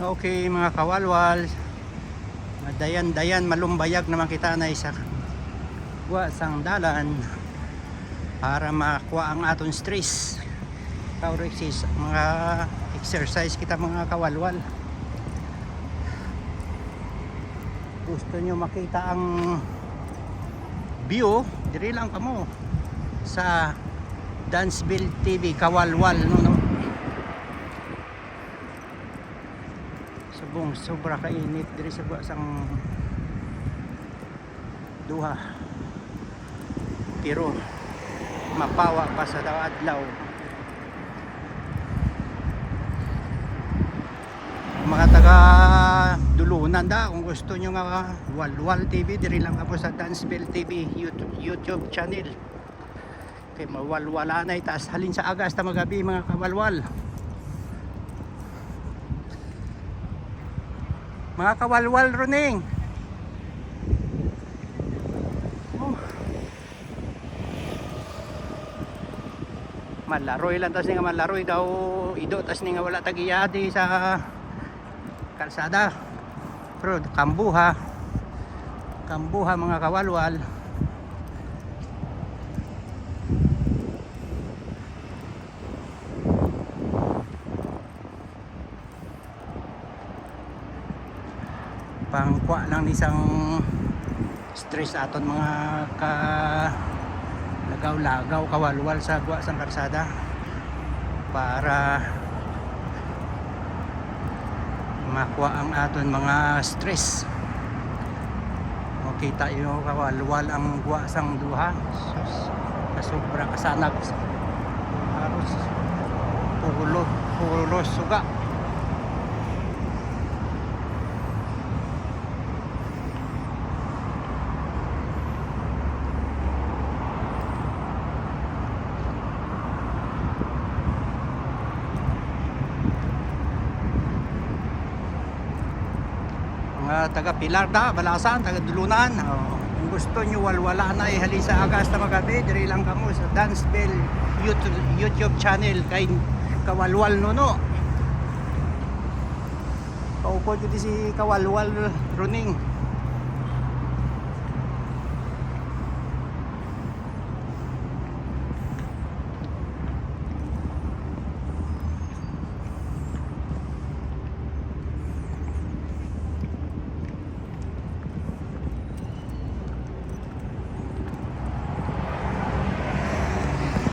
Okay mga kawalwal. Dayan-dayan malumbayag naman kita na isa wa sang dalan para makuha ang aton stress. Kaurexis mga exercise kita mga kawalwal. Gusto nyo makita ang view, diri lang kamo sa Danceville TV Kawalwal no, no? Subong sobra ka init diri sa sang duha. Pero mapawa pa sa adlaw. Mga taga dulunan da kung gusto nyo nga Walwal TV diri lang ako sa Danceville TV YouTube, YouTube channel. Kay mawalwala na itaas halin sa agas ta magabi mga kawalwal. Mga kawalwal runing. Oh. Malaroy lang tas nga malaroy daw ido tas nga wala tagiyadi sa kalsada. Pero kambuha. Kambuha mga kawalwal. Pangkuha lang isang stress aton mga ka lagaw-lagaw kawalwal sa guwa sang karsada para makuha ang aton mga stress. Okay tayo kawalwal ang guwa sang duha. Sus kasobra kasanag. Haros pulo pulo suga mga taga Pilar da, Balasan, taga Dulunan. Oh. Kung gusto nyo walwala na ihali sa agas na magabi, diri lang kamo sa Dance Bell YouTube, YouTube channel kay Kawalwal Nono. Paupo dito si Kawalwal Runing.